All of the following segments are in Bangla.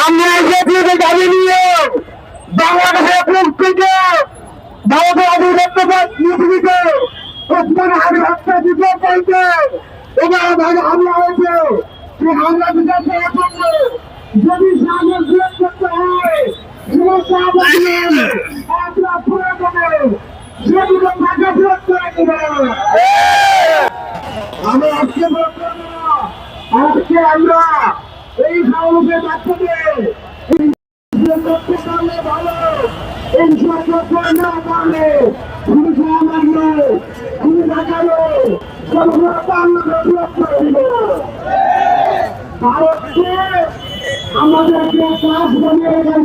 আমরা জাতীয় দাবি নিয়ে বাংলাদেশের মুক্তিকে ভারতের আধিপত্যবাদ পৃথিবীতে ওসমান হাবি হত্যা দিতে চাইতে এবার ভাগে হামলা হয়েছে সেই হামলা বিচার করার জন্য যদি সামনে বিরোধ করতে হয় আমরা প্রয়োজনে সেগুলো ভাগে বিরোধ করে দেবো আমি আজকে আজকে আমরা এই মাধ্যমে এই করতে পারলে ভালো এই সরকার না পারলে তুমি সামান্য তুমি দেখাল সর্বতা আমরা বিরোধ করে দিব। ভারতকে আমাদেরকে কাজ সমাজে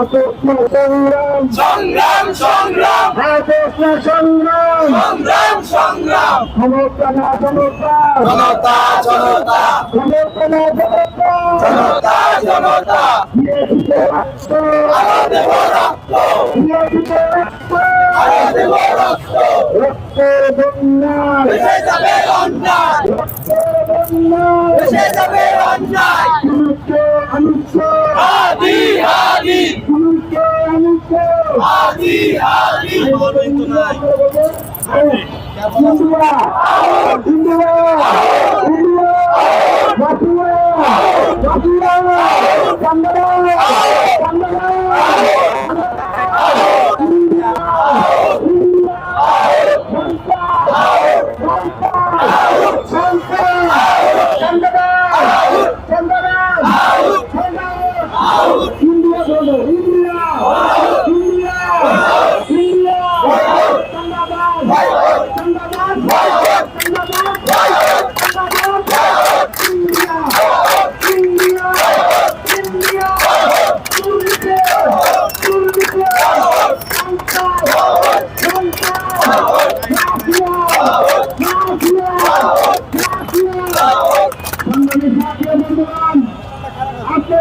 আতস্ম সংগ্রাম। সংগ্রাম সংগ্রাম। আতস্ম সংগ্রাম সংগ্রাম সংগ্রাম ক্ষমতা ক্ষমতা জনতা জনতা ক্ষমতা জনতা জনতা যাবে অন্যায়। তুমিকে আদি হাদি হাদি তুমিকে আদি হাদি ইন্ডিয়া ইন্ডিয়া ইন্ডিয়া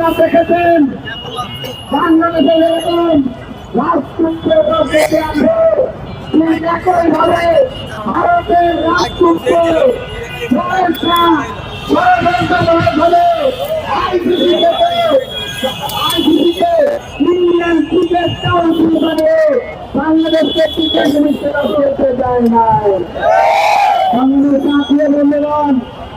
আপনারা দেখেছেন? বাংলাদেশের এরকম রাজপুত্রের দেখে আসে ঠিক একই ভাবে ভারতের রাজপুত্র ষড়যন্ত্র ষড়যন্ত্রমূলক ভাবে আইসিসি থেকে আইসিসিকে ইন্ডিয়ান ক্রিকেট কাউন্সিল মানে বাংলাদেশকে ক্রিকেট মিনিস্টার করতে যায় নাই। বাংলাদেশ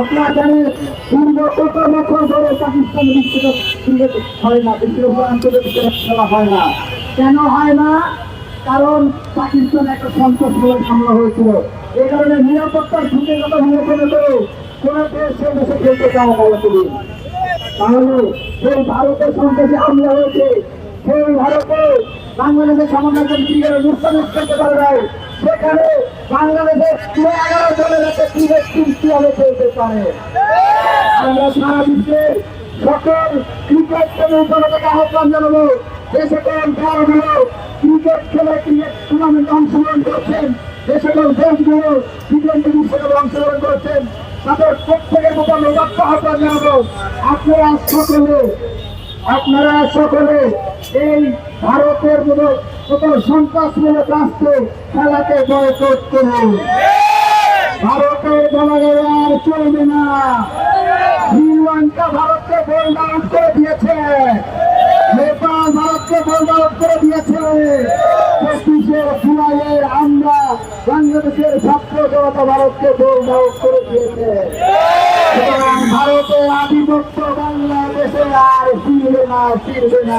আপনারা জানেন পূর্ব কত বছর ধরে পাকিস্তান হয় না বিশ্বকাপ হয় না। কেন হয় না? কারণ পাকিস্তান একটা সন্ত্রাসমূলক হামলা হয়েছিল। এই কারণে নিরাপত্তার বিবেচনা করে, কোন দেশ সে দেশে খেলতে চাও বলে তুমি তাহলে সেই ভারতের সন্ত্রাসী হয়েছে। সেই ভারতে বাংলাদেশের ক্রিকেটের করতে পারে নাই। সেখানে বাংলাদেশের এগারো জনের একটা ক্রিকেট টিম কীভাবে পারে? আমরা সারা বিশ্বের সকল ক্রিকেট প্রেমী জনতাকে আহ্বান জানাব ক্রিকেট খেলে ক্রিকেট টুর্নামেন্ট অংশগ্রহণ করছেন, যে দেশগুলো টি টোয়েন্টি অংশগ্রহণ করছেন, তাদের প্রত্যেকের মতো লক্ষ্য আহ্বান জানাব। আপনারা সকলে আপনারা সকলে এই ভারতের মতো সকল সন্ত্রাসমূলক রাষ্ট্রে খেলাকে বয়কট করুন। ভারতের জনগণ আর চলবে না। শ্রীলঙ্কা ভারতকে গোল আউট করে দিয়েছে। নেপাল ভারতকে গোল আউট করে দিয়েছে। পঁচিশে জুলাইয়ে আমরা বাংলাদেশের ছাত্র জনতা ভারতকে গোল আউট করে দিয়েছে। ভারতের আধিপত্য বাংলাদেশে না, ফিরবে না ফিরবে না।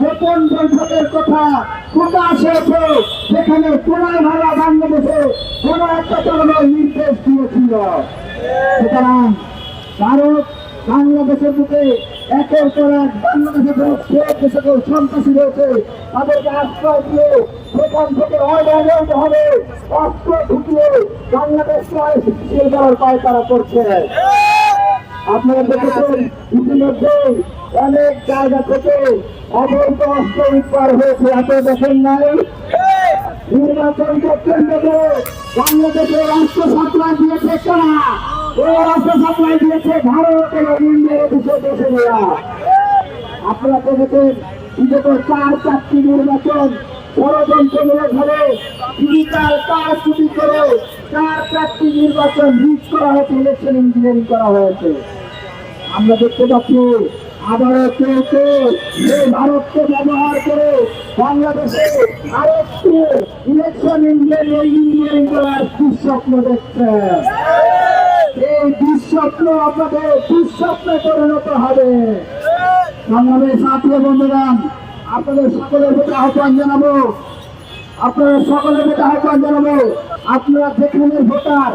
গোপন বৈঠকের কথা প্রকাশ যেখানে প্রণয় ভার্মা বাংলাদেশে কোন একটা ধরনের নির্দেশ দিয়েছিল। সুতরাং ভারত বাংলাদেশের বুকে একের পর এক বাংলাদেশের যে সকল সন্ত্রাসী রয়েছে, তাদেরকে আশ্রয় দিয়ে সেখান থেকে অবহেলিত হবে, অস্ত্র ঢুকিয়ে স্থিতিশীল করার পায় তারা করছে। আপনারা দেখেছেন ইতিমধ্যে অনেক জায়গা থেকে অবৈধ অস্ত্র উদ্ধার হয়েছে। আপনারা দেখেন নাই নির্বাচনকে কেন্দ্র করে বাংলাদেশের রাষ্ট্র সাপ্লাই দিয়েছে কারা? এই রাষ্ট্র সাপ্লাই দিয়েছে ভারত এবং ইন্ডিয়ার দেশে দেশে নেওয়া আপনারা দেখেছেন, বিগত চার চারটি নির্বাচন আমরা দেখতে পাচ্ছি, আবারও কেউ কেউ ভারতকে ব্যবহার করে বাংলাদেশে আরেকটি ইলেকশন ইঞ্জিনিয়ারিং করার দুঃস্বপ্ন দেখছে। এই আপনাদের দুঃস্বপ্নে পরিণত হবে। বাংলাদেশ ছাত্র বন্ধুগণ আপনাদের সকলের প্রতি আহ্বান জানাব। আপনারা সকলের প্রতি আহ্বান জানাব। আপনারা যেখানে ভোটার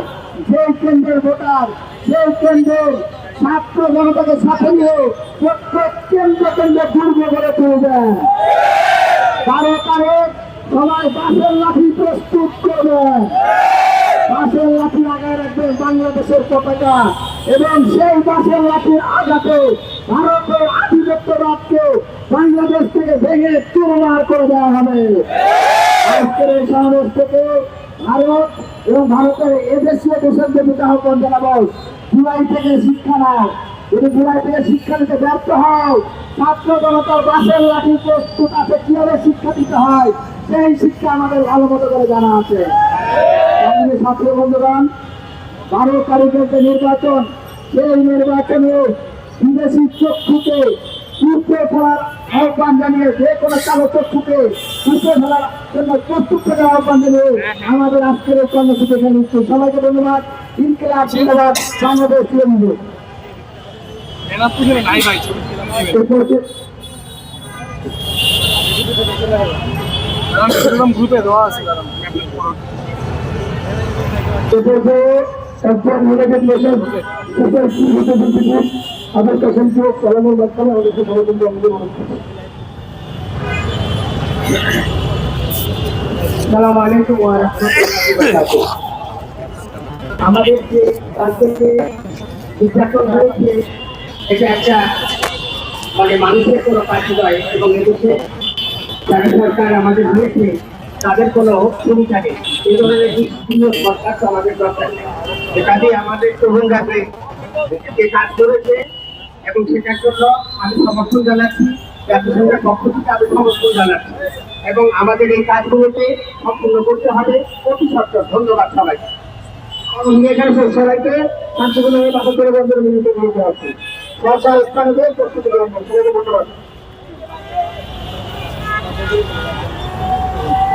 যে কেন্দ্রের ভোটার সেই কেন্দ্রের ছাত্র জনতাকে সাথে নিয়ে প্রত্যেক কেন্দ্র কেন্দ্রে দুর্গ করে তুলবেন। কারও কারও সবাই বাসের লাঠি প্রস্তুত করবেন। বাসের লাঠি আগায় রাখবেন বাংলাদেশের পতাকা এবং সেই বাসের লাঠির আঘাতে ভারতের আধিপত্যবাদকে বাংলাদেশ থেকে ভেঙে চুরমার করে দেওয়া হবে। আজকের এই সমাবেশ থেকে ভারত এবং ভারতের এদেশীয় দেশের প্রতি আহ্বান জানাব। জুলাই থেকে শিক্ষা নাও যদি জুলাই থেকে শিক্ষা নিতে ব্যর্থ হও, ছাত্র জনতার বাসের লাঠি প্রস্তুত আছে, কীভাবে শিক্ষা দিতে হয়, সেই শিক্ষা আমাদের ভালো মতো করে জানা আছে। ছাত্র বন্ধুগণ, বারো তারিখের যে নির্বাচন, সেই নির্বাচনে বিদেশি চক্ষুকে উঠে ফেলার আহ্বান জানিয়ে কোনো কালো চক্ষুকে উঠে ফেলার জন্য প্রস্তুত থাকার আহ্বান জানিয়ে আমাদের আজকের এই কর্মসূচি এখানে। সবাইকে ধন্যবাদ। ইনকিলাব গ্রুপে দেওয়া আছে আবার কাছেন কেউ মাধ্যমে আমাদেরকে আমাদের যে একটা মানে মানুষের কোনো এবং সরকার আমাদের তাদের কোনো ভূমিকা নেই এই ধরনের সরকার তো আমাদের দরকার নেই। কাজে আমাদের কাজ করেছে এবং সেটার জন্য আমি সমর্থন জানাচ্ছি জাতিসংঘের পক্ষ থেকে আমি সমর্থন জানাচ্ছি। এবং আমাদের এই কাজগুলোকে সম্পূর্ণ করতে হবে। অতি সত্তর ধন্যবাদ সবাইকে। সবাইকে শান্তিপূর্ণ বাসা করে বন্ধের মিলিত করতে হচ্ছে সরকার প্রস্তুতি গ্রহণ করছে। ধন্যবাদ।